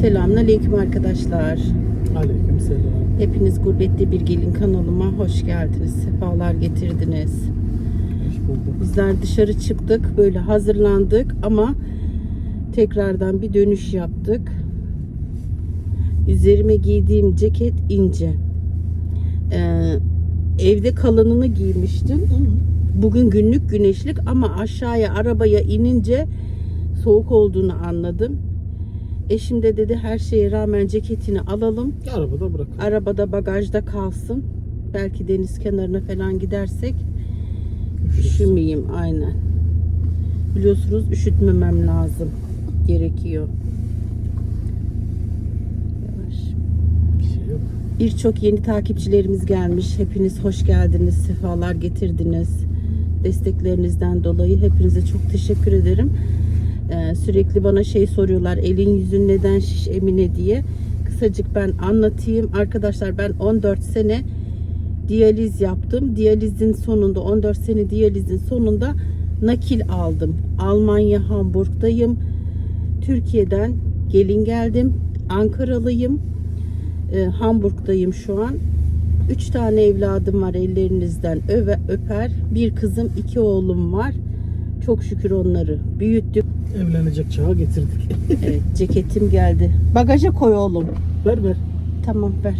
Selamünaleyküm arkadaşlar. Aleyküm selam. Hepiniz Gurbette Bir Gelin kanalıma hoş geldiniz. Sefalar getirdiniz. Hoş bulduk. Bizler dışarı çıktık. Böyle hazırlandık ama tekrardan bir dönüş yaptık. Üzerime giydiğim ceket ince. Ee, evde kalınını giymiştim. Bugün günlük güneşlik ama aşağıya arabaya inince soğuk olduğunu anladım. Eşim de dedi her şeye rağmen ceketini alalım. Arabada bırak. Arabada bagajda kalsın. Belki deniz kenarına falan gidersek üşümeyeyim aynen. Biliyorsunuz üşütmemem lazım. Gerekiyor. Yavaş. Şey. Birçok yeni takipçilerimiz gelmiş. Hepiniz hoş geldiniz. Sefalar getirdiniz. Desteklerinizden dolayı hepinize çok teşekkür ederim. Ee, sürekli bana şey soruyorlar. Elin yüzün neden şiş Emine diye. Kısacık ben anlatayım. Arkadaşlar ben 14 sene diyaliz yaptım. Diyalizin sonunda 14 sene diyalizin sonunda nakil aldım. Almanya Hamburg'dayım. Türkiye'den gelin geldim. Ankaralıyım. Ee, Hamburg'dayım şu an. Üç tane evladım var ellerinizden öve, öper. Bir kızım, iki oğlum var. Çok şükür onları büyüttük. Evlenecek çağa getirdik. Evet, ceketim geldi. Bagaja koy oğlum. ver ver. Tamam ver.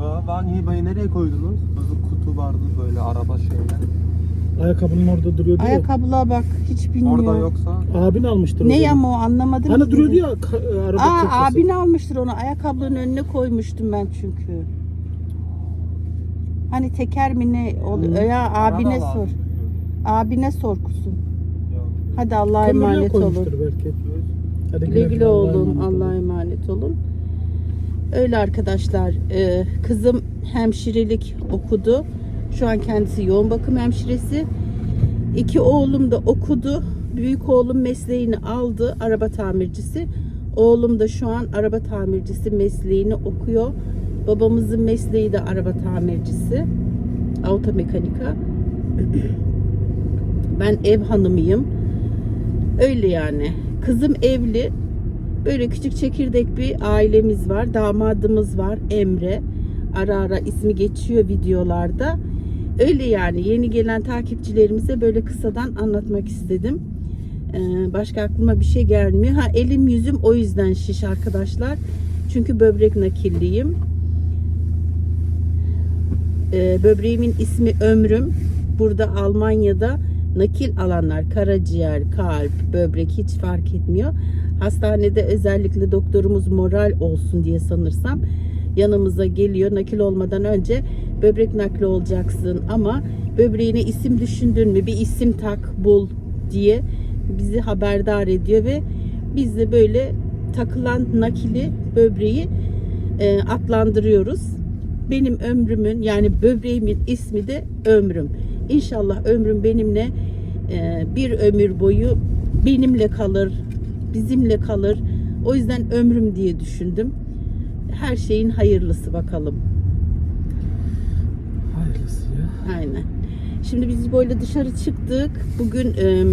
Aa, ben Hiba'yı nereye koydunuz? Burada kutu vardı böyle araba şeyler. Ayakkabının orada duruyordu ya. Ayakkabılığa bak. Hiç bilmiyorum. Orada yoksa Abin almıştır Ne ama o anlamadım. Hani duruyordu ya ka- araba Aa köşesi. abin almıştır onu. Ayakkabının önüne koymuştum ben çünkü. Hani teker mi ne? Hı. Ya abine sor. Abine sor kusun. Hadi Allah'a Kemerine emanet olun. koymuştur belki. Hadi Güle güle Allah'a olun. emanet Allah'a emanet olun. Öyle arkadaşlar. e, kızım hemşirelik okudu. Şu an kendisi yoğun bakım hemşiresi. İki oğlum da okudu. Büyük oğlum mesleğini aldı. Araba tamircisi. Oğlum da şu an araba tamircisi mesleğini okuyor. Babamızın mesleği de araba tamircisi. Automekanika. Ben ev hanımıyım. Öyle yani. Kızım evli. Böyle küçük çekirdek bir ailemiz var. Damadımız var Emre. Ara ara ismi geçiyor videolarda. Öyle yani yeni gelen takipçilerimize böyle kısadan anlatmak istedim. Ee, başka aklıma bir şey gelmiyor. Ha elim yüzüm o yüzden şiş arkadaşlar. Çünkü böbrek nakilliyim. Ee, böbreğimin ismi Ömrüm. Burada Almanya'da nakil alanlar karaciğer, kalp, böbrek hiç fark etmiyor. Hastanede özellikle doktorumuz moral olsun diye sanırsam yanımıza geliyor. Nakil olmadan önce böbrek nakli olacaksın ama böbreğine isim düşündün mü bir isim tak bul diye bizi haberdar ediyor ve biz de böyle takılan nakili böbreği e, adlandırıyoruz. Benim ömrümün yani böbreğimin ismi de ömrüm. İnşallah ömrüm benimle e, bir ömür boyu benimle kalır, bizimle kalır. O yüzden ömrüm diye düşündüm. Her şeyin hayırlısı bakalım. Hayırlısı ya. Aynen. Şimdi biz böyle dışarı çıktık. Bugün e,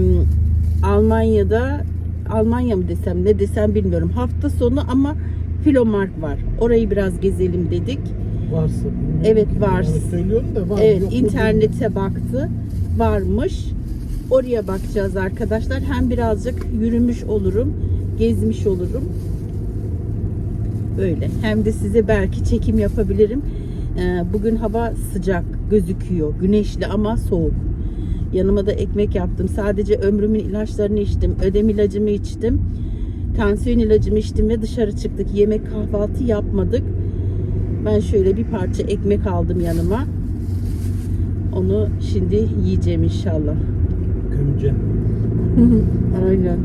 Almanya'da Almanya mı desem ne desem bilmiyorum. Hafta sonu ama Filomark var. Orayı biraz gezelim dedik. Varsa Evet, var. Yani söylüyorum da var. Evet internete baktı. Varmış. Oraya bakacağız arkadaşlar. Hem birazcık yürümüş olurum. Gezmiş olurum. Böyle. Hem de size belki çekim yapabilirim. Ee, Bugün hava sıcak gözüküyor. Güneşli ama soğuk. Yanıma da ekmek yaptım. Sadece ömrümün ilaçlarını içtim. Ödem ilacımı içtim. Tansiyon ilacımı içtim ve dışarı çıktık. Yemek kahvaltı yapmadık. Ben şöyle bir parça ekmek aldım yanıma. Onu şimdi yiyeceğim inşallah. Gömeceğim. Aynen.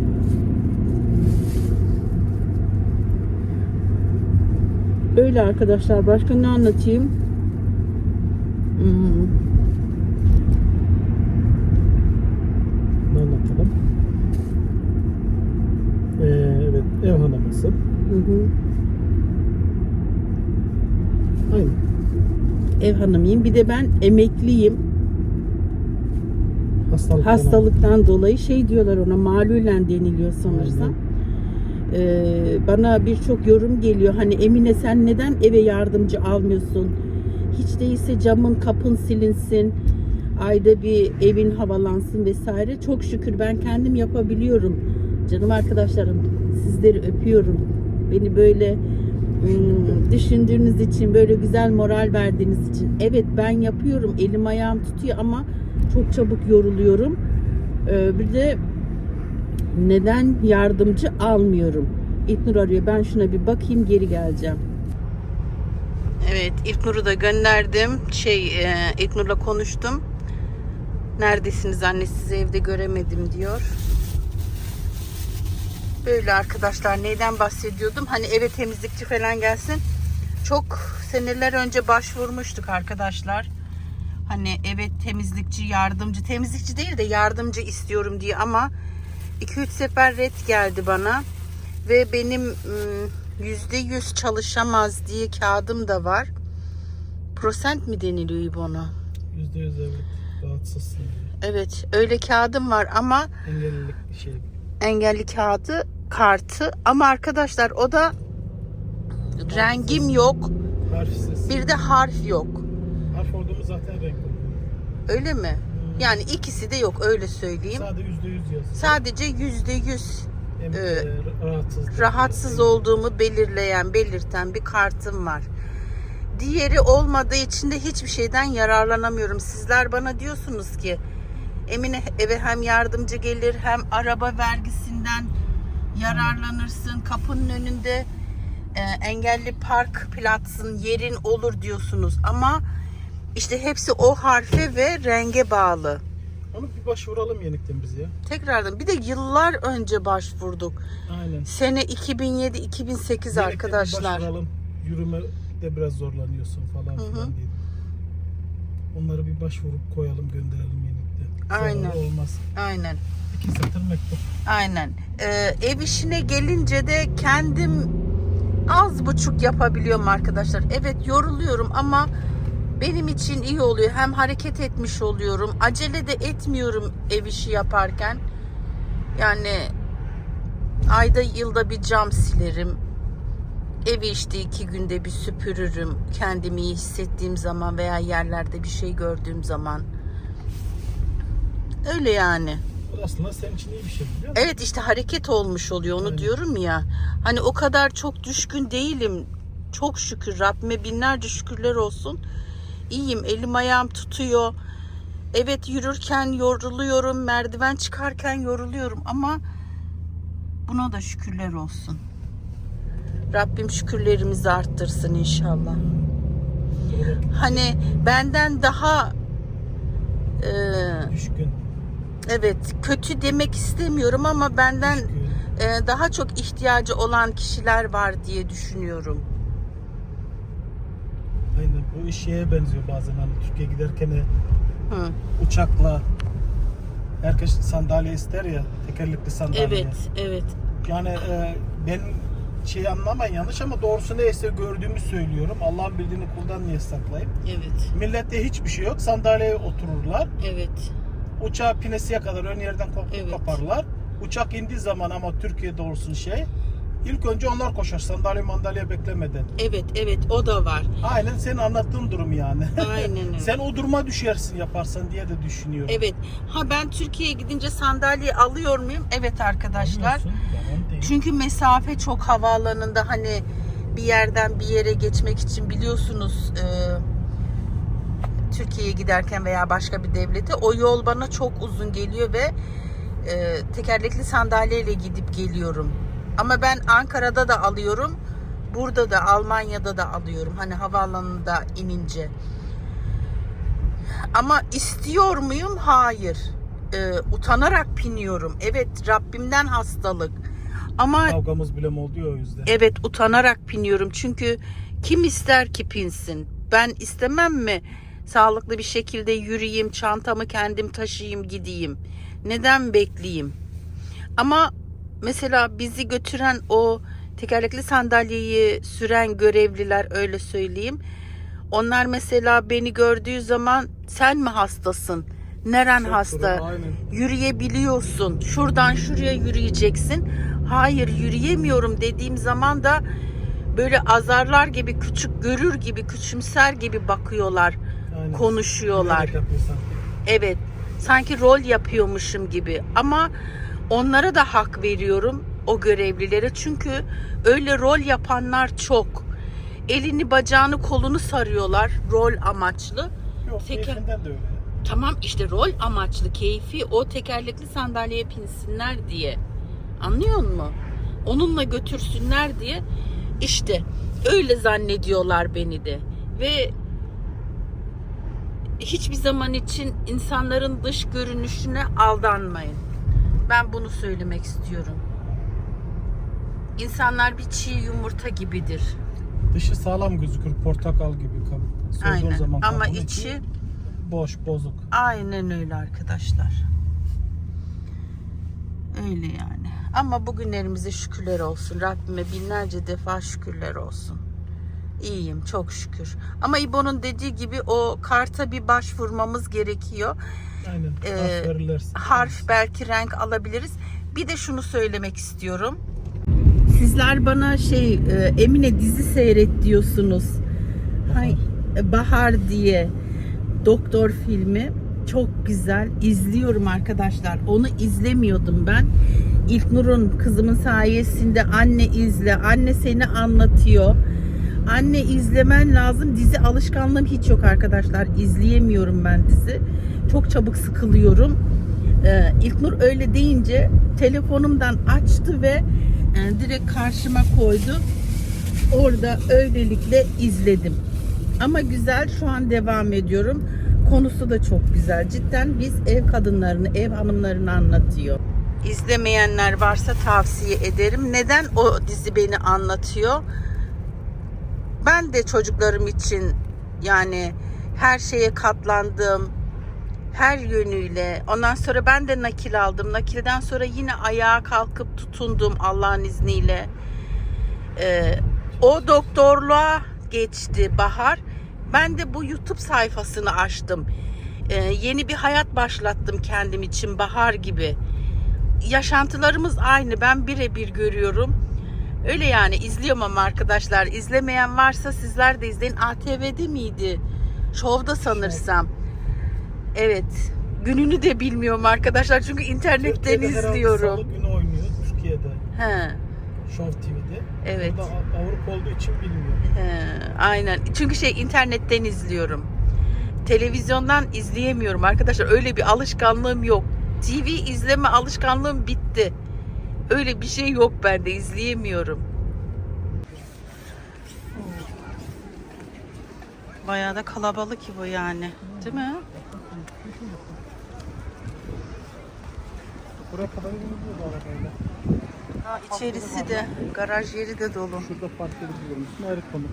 Öyle arkadaşlar. Başka ne anlatayım? Hmm. Ne anlatalım? Ee, evet ev hanımısın. Hı hı. Aynen. Ev hanımıyım. Bir de ben emekliyim. Hastalık. Hastalıktan dolayı şey diyorlar ona malulen deniliyor sanırsam. Ee, bana birçok yorum geliyor. Hani Emine sen neden eve yardımcı almıyorsun? Hiç değilse camın kapın silinsin. Ayda bir evin havalansın vesaire. Çok şükür ben kendim yapabiliyorum. Canım arkadaşlarım sizleri öpüyorum. Beni böyle ım, düşündüğünüz için, böyle güzel moral verdiğiniz için. Evet ben yapıyorum. Elim ayağım tutuyor ama çok çabuk yoruluyorum. Ee, bir de neden yardımcı almıyorum? İlknur arıyor. Ben şuna bir bakayım geri geleceğim. Evet İlknur'u da gönderdim. Şey e, İlknur'la konuştum. Neredesiniz anne sizi evde göremedim diyor. Böyle arkadaşlar neyden bahsediyordum? Hani eve temizlikçi falan gelsin. Çok seneler önce başvurmuştuk arkadaşlar. Hani evet temizlikçi, yardımcı, temizlikçi değil de yardımcı istiyorum diye ama 2-3 sefer red geldi bana. Ve benim ım, %100 çalışamaz diye kağıdım da var. Prosent mi deniliyor? Yüzde yüz evet. Rahatsızsın. Evet öyle kağıdım var ama Engellilik şey. engelli kağıdı kartı ama arkadaşlar o da rengim yok Harfsiz. bir de harf yok Harf oldu mu zaten renk oluyor. öyle mi? Yani ikisi de yok öyle söyleyeyim. Sadece yüzde yüz yazıyor. Sadece yüzde yüz e, rahatsız. rahatsız olduğumu belirleyen, belirten bir kartım var. Diğeri olmadığı için de hiçbir şeyden yararlanamıyorum. Sizler bana diyorsunuz ki Emine eve hem yardımcı gelir hem araba vergisinden yararlanırsın. Kapının önünde e, engelli park platsın yerin olur diyorsunuz. Ama işte hepsi o harfe ve renge bağlı. Onu bir başvuralım yenikten biz ya. Tekrardan bir de yıllar önce başvurduk. Aynen. Sene 2007-2008 Yenikten bir arkadaşlar. Başvuralım. Yürüme de biraz zorlanıyorsun falan Hı hı. filan diye. Onları bir başvurup koyalım gönderelim yenikte. Sonra Aynen. olmaz. Aynen. İki satır mektup. Aynen. Ee, ev işine gelince de kendim az buçuk yapabiliyorum arkadaşlar. Evet yoruluyorum ama benim için iyi oluyor. Hem hareket etmiş oluyorum. Acele de etmiyorum ev işi yaparken. Yani ayda yılda bir cam silerim. Evi işte iki günde bir süpürürüm. Kendimi iyi hissettiğim zaman veya yerlerde bir şey gördüğüm zaman. Öyle yani. Aslında senin için iyi bir şey biliyor musun? Evet işte hareket olmuş oluyor onu Aynen. diyorum ya. Hani o kadar çok düşkün değilim. Çok şükür Rabbime binlerce şükürler olsun. İyiyim elim ayağım tutuyor. Evet yürürken yoruluyorum. Merdiven çıkarken yoruluyorum ama buna da şükürler olsun. Rabbim şükürlerimizi arttırsın inşallah. Hani benden daha e, Düşkün. evet kötü demek istemiyorum ama benden e, daha çok ihtiyacı olan kişiler var diye düşünüyorum. Bu iş şeye benziyor bazen hani Türkiye giderken uçakla herkes sandalye ister ya tekerlekli sandalye. Evet, evet. Yani e, ben şey anlamayın yanlış ama doğrusu neyse gördüğümü söylüyorum. Allah'ın bildiğini kuldan niye saklayayım? Evet. Millette hiçbir şey yok. Sandalyeye otururlar. Evet. Uçağı pinesiye kadar ön yerden koltuk Evet. kaparlar. Uçak indiği zaman ama Türkiye'de olsun şey ilk önce onlar koşar sandalye mandalye beklemeden. Evet, evet o da var. Aynen senin anlattığın durum yani. Aynen öyle. Sen o duruma düşersin yaparsan diye de düşünüyorum. Evet. Ha ben Türkiye'ye gidince sandalye alıyor muyum? Evet arkadaşlar. Çünkü mesafe çok havaalanında hani bir yerden bir yere geçmek için biliyorsunuz e, Türkiye'ye giderken veya başka bir devlete o yol bana çok uzun geliyor ve e, tekerlekli sandalyeyle gidip geliyorum. Ama ben Ankara'da da alıyorum. Burada da Almanya'da da alıyorum. Hani havaalanında inince. Ama istiyor muyum? Hayır. E, utanarak biniyorum. Evet Rabbimden hastalık. Ama Kavgamız bile mi oluyor o yüzden. Evet utanarak biniyorum çünkü kim ister ki pinsin? Ben istemem mi sağlıklı bir şekilde yürüyeyim, çantamı kendim taşıyayım, gideyim? Neden bekleyeyim? Ama mesela bizi götüren o tekerlekli sandalyeyi süren görevliler öyle söyleyeyim. Onlar mesela beni gördüğü zaman sen mi hastasın? Neren Çok hasta? aynen. yürüyebiliyorsun. Şuradan şuraya yürüyeceksin. Hayır yürüyemiyorum dediğim zaman da böyle azarlar gibi küçük görür gibi küçümser gibi bakıyorlar. Aynen. Konuşuyorlar. Evet. Sanki rol yapıyormuşum gibi. Ama onlara da hak veriyorum o görevlilere. Çünkü öyle rol yapanlar çok. Elini bacağını kolunu sarıyorlar rol amaçlı. Yok Teker- de öyle. Tamam işte rol amaçlı keyfi o tekerlekli sandalyeye pinsinler diye. Anlıyor musun? Onunla götürsünler diye işte öyle zannediyorlar beni de. Ve hiçbir zaman için insanların dış görünüşüne aldanmayın. Ben bunu söylemek istiyorum. İnsanlar bir çiğ yumurta gibidir. Dışı sağlam gözükür portakal gibi kabuk. Soyduğun Aynen. zaman Ama kabuğun içi boş, bozuk. Aynen öyle arkadaşlar. Öyle yani. Ama bugünlerimize şükürler olsun. Rabbime binlerce defa şükürler olsun. İyiyim çok şükür. Ama İbo'nun dediği gibi o karta bir başvurmamız gerekiyor. Aynen. Ee, harf belki renk alabiliriz. Bir de şunu söylemek istiyorum. Sizler bana şey e, Emine dizi seyret diyorsunuz. Hay, e, Bahar diye doktor filmi çok güzel izliyorum arkadaşlar. Onu izlemiyordum ben. İlknur'un kızımın sayesinde anne izle, anne seni anlatıyor. Anne izlemen lazım. Dizi alışkanlığım hiç yok arkadaşlar. İzleyemiyorum ben dizi. Çok çabuk sıkılıyorum. Ee, İlknur öyle deyince telefonumdan açtı ve e, direkt karşıma koydu. Orada öylelikle izledim. Ama güzel şu an devam ediyorum. Konusu da çok güzel. Cidden biz ev kadınlarını, ev hanımlarını anlatıyor. İzlemeyenler varsa tavsiye ederim. Neden o dizi beni anlatıyor? Ben de çocuklarım için yani her şeye katlandım. Her yönüyle. Ondan sonra ben de nakil aldım. Nakilden sonra yine ayağa kalkıp tutundum Allah'ın izniyle. Ee, o doktorluğa geçti Bahar. Ben de bu YouTube sayfasını açtım. Ee, yeni bir hayat başlattım kendim için Bahar gibi. Yaşantılarımız aynı. Ben birebir görüyorum. Öyle yani izliyorum ama arkadaşlar. izlemeyen varsa sizler de izleyin. ATV'de miydi? Şovda sanırsam. Evet. Gününü de bilmiyorum arkadaşlar. Çünkü internetten Türkiye'de izliyorum. Salı günü oynuyor Türkiye'de. He. Show TV'de. Evet. Burada Av- Avrupa olduğu için bilmiyorum. He, aynen. Çünkü şey internetten izliyorum. Televizyondan izleyemiyorum arkadaşlar. Öyle bir alışkanlığım yok. TV izleme alışkanlığım bitti. Öyle bir şey yok bende. izleyemiyorum. Bayağı da kalabalık bu yani. Değil mi? Buraya kadar gidiyor bu arabayla. Ha, içerisi de garaj yeri de dolu. Şurada park. Ayrı konu.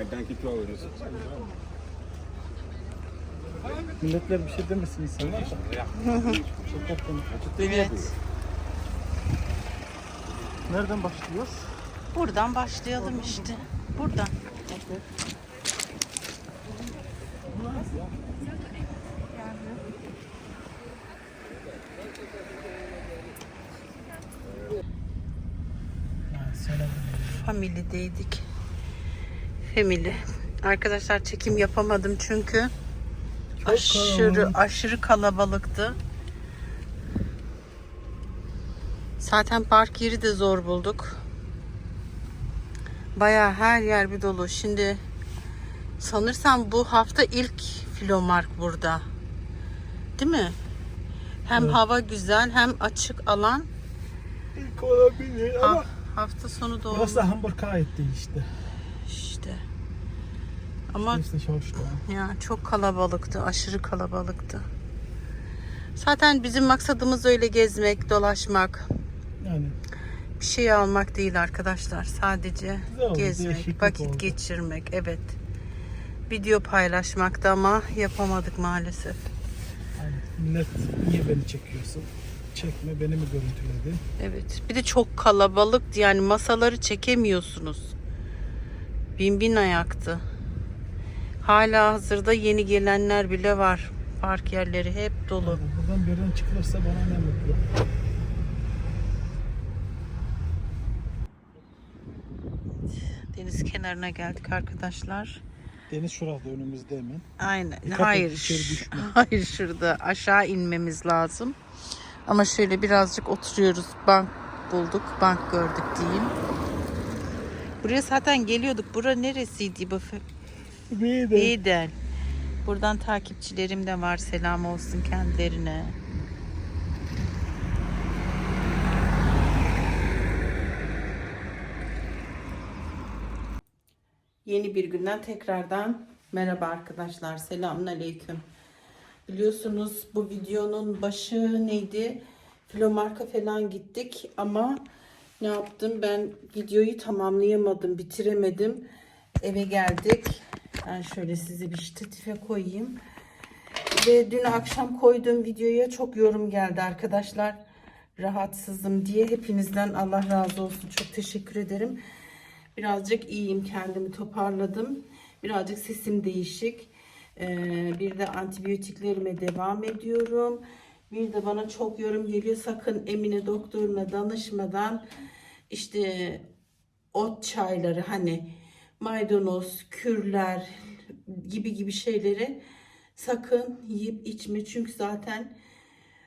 ɛdan ketewa wɔ no so Milletler bir şey demesin insanlar da. Evet. Nereden başlıyoruz? Buradan başlayalım işte. Buradan. Family'deydik. Family. Arkadaşlar çekim yapamadım çünkü aşırı kalabalık. aşırı kalabalıktı. Zaten park yeri de zor bulduk. Baya her yer bir dolu. Şimdi sanırsam bu hafta ilk filomark burada. Değil mi? Hem Evet. hava güzel hem açık alan. İlk olabilir Ha- ama hafta sonu da burası Hamburg ait değil işte. işte. Ama ya çok kalabalıktı, aşırı kalabalıktı. Zaten bizim maksadımız öyle gezmek, dolaşmak, Yani bir şey almak değil arkadaşlar. Sadece Güzel oldu, gezmek, değişiklik vakit oldu. geçirmek. Evet. Video paylaşmakta ama yapamadık maalesef. millet niye beni çekiyorsun? Çekme beni mi görüntüledin? Evet. Bir de çok kalabalıktı. Yani masaları çekemiyorsunuz. Bin bin ayaktı. Hala hazırda yeni gelenler bile var. Park yerleri hep dolu. Buradan birden çıkılırsa bana ne mutlu. Deniz kenarına geldik arkadaşlar. Deniz şurada önümüzde hemen. Aynen. Dikkat et, hayır. düşme. Hayır şurada aşağı inmemiz lazım. Ama şöyle birazcık oturuyoruz. Bank bulduk. Bank gördük diyeyim. Buraya zaten geliyorduk. Bura neresiydi de Beyden. Buradan takipçilerim de var. Selam olsun kendilerine. Yeni bir günden tekrardan merhaba arkadaşlar. Selamun aleyküm. Biliyorsunuz bu videonun başı neydi? Filomarka falan gittik ama ne yaptım? Ben videoyu tamamlayamadım, bitiremedim. Eve geldik. Ben şöyle sizi bir statife koyayım. Ve dün akşam koyduğum videoya çok yorum geldi arkadaşlar. Rahatsızım diye hepinizden Allah razı olsun. Çok teşekkür ederim. Birazcık iyiyim. Kendimi toparladım. Birazcık sesim değişik. Ee, bir de antibiyotiklerime devam ediyorum. Bir de bana çok yorum geliyor. Sakın Emine doktoruna danışmadan işte ot çayları hani maydanoz, kürler gibi gibi şeyleri sakın yiyip içme. Çünkü zaten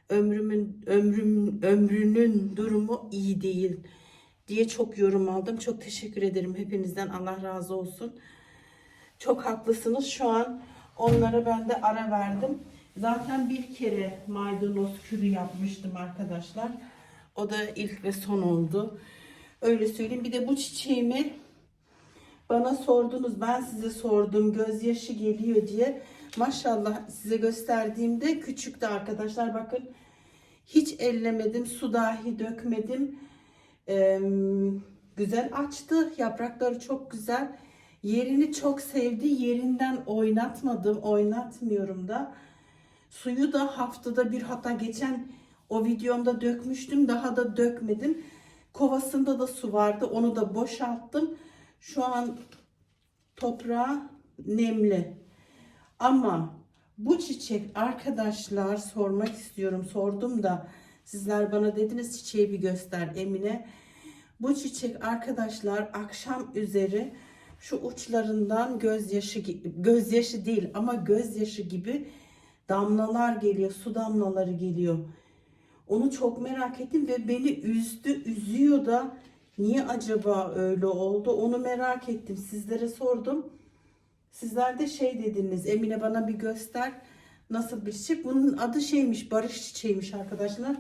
ömrümün ömrüm ömrünün durumu iyi değil diye çok yorum aldım. Çok teşekkür ederim hepinizden. Allah razı olsun. Çok haklısınız. Şu an onlara ben de ara verdim. Zaten bir kere maydanoz kürü yapmıştım arkadaşlar. O da ilk ve son oldu. Öyle söyleyeyim. Bir de bu çiçeğimi bana sordunuz. Ben size sordum. Gözyaşı geliyor diye. Maşallah size gösterdiğimde küçüktü arkadaşlar. Bakın hiç ellemedim. Su dahi dökmedim. Güzel açtı. Yaprakları çok güzel. Yerini çok sevdi. Yerinden oynatmadım. Oynatmıyorum da. Suyu da haftada bir hatta geçen o videomda dökmüştüm. Daha da dökmedim. Kovasında da su vardı. Onu da boşalttım. Şu an toprağı nemli. Ama bu çiçek arkadaşlar sormak istiyorum. Sordum da sizler bana dediniz çiçeği bir göster Emine. Bu çiçek arkadaşlar akşam üzeri şu uçlarından gözyaşı gözyaşı değil ama gözyaşı gibi damlalar geliyor. Su damlaları geliyor. Onu çok merak ettim ve beni üzdü, üzüyor da niye acaba öyle oldu? Onu merak ettim. Sizlere sordum. Sizler de şey dediniz. Emine bana bir göster. Nasıl bir çiçek? Bunun adı şeymiş. Barış çiçeğiymiş arkadaşlar.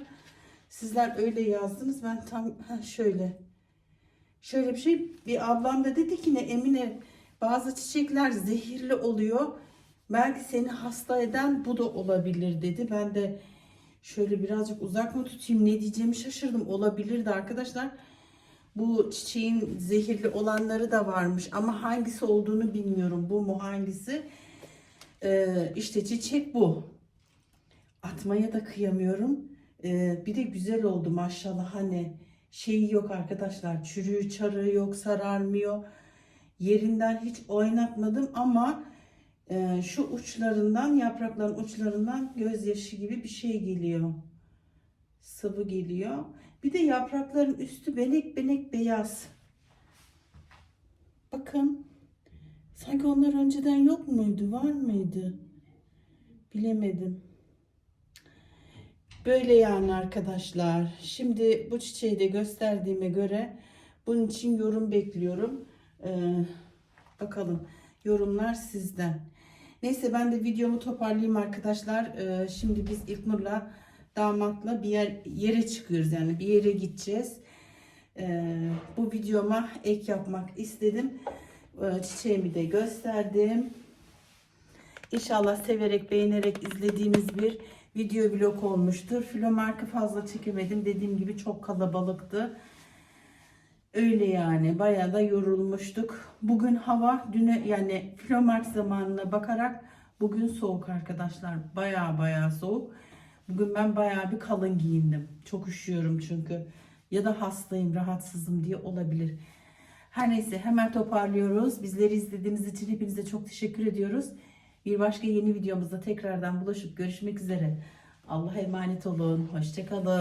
Sizler öyle yazdınız. Ben tam şöyle. Şöyle bir şey. Bir ablam da dedi ki ne Emine bazı çiçekler zehirli oluyor. Belki seni hasta eden bu da olabilir dedi. Ben de şöyle birazcık uzak mı tutayım ne diyeceğimi şaşırdım. Olabilirdi arkadaşlar. Bu çiçeğin zehirli olanları da varmış ama hangisi olduğunu bilmiyorum. Bu mu hangisi? Ee, işte çiçek bu. Atmaya da kıyamıyorum. Ee, bir de güzel oldu maşallah hani şeyi yok arkadaşlar. Çürüğü çarığı yok sararmıyor. Yerinden hiç oynatmadım ama e, şu uçlarından yaprakların uçlarından gözyaşı gibi bir şey geliyor. Sıvı geliyor. Bir de yaprakların üstü benek benek beyaz. Bakın. Sanki onlar önceden yok muydu? Var mıydı? Bilemedim. Böyle yani arkadaşlar. Şimdi bu çiçeği de gösterdiğime göre bunun için yorum bekliyorum. Ee, bakalım yorumlar sizden. Neyse ben de videomu toparlayayım arkadaşlar. Ee, şimdi biz İlknur'la damatla bir yer, yere çıkıyoruz yani bir yere gideceğiz. Ee, bu videoma ek yapmak istedim. Ee, çiçeğimi de gösterdim. İnşallah severek beğenerek izlediğiniz bir video vlog olmuştur. Filomarkı fazla çekemedim. Dediğim gibi çok kalabalıktı. Öyle yani bayağı da yorulmuştuk. Bugün hava düne yani filomark zamanına bakarak bugün soğuk arkadaşlar. Bayağı bayağı soğuk. Bugün ben bayağı bir kalın giyindim. Çok üşüyorum çünkü. Ya da hastayım, rahatsızım diye olabilir. Her neyse hemen toparlıyoruz. Bizleri izlediğiniz için hepinize çok teşekkür ediyoruz. Bir başka yeni videomuzda tekrardan bulaşıp görüşmek üzere. Allah'a emanet olun. Hoşçakalın.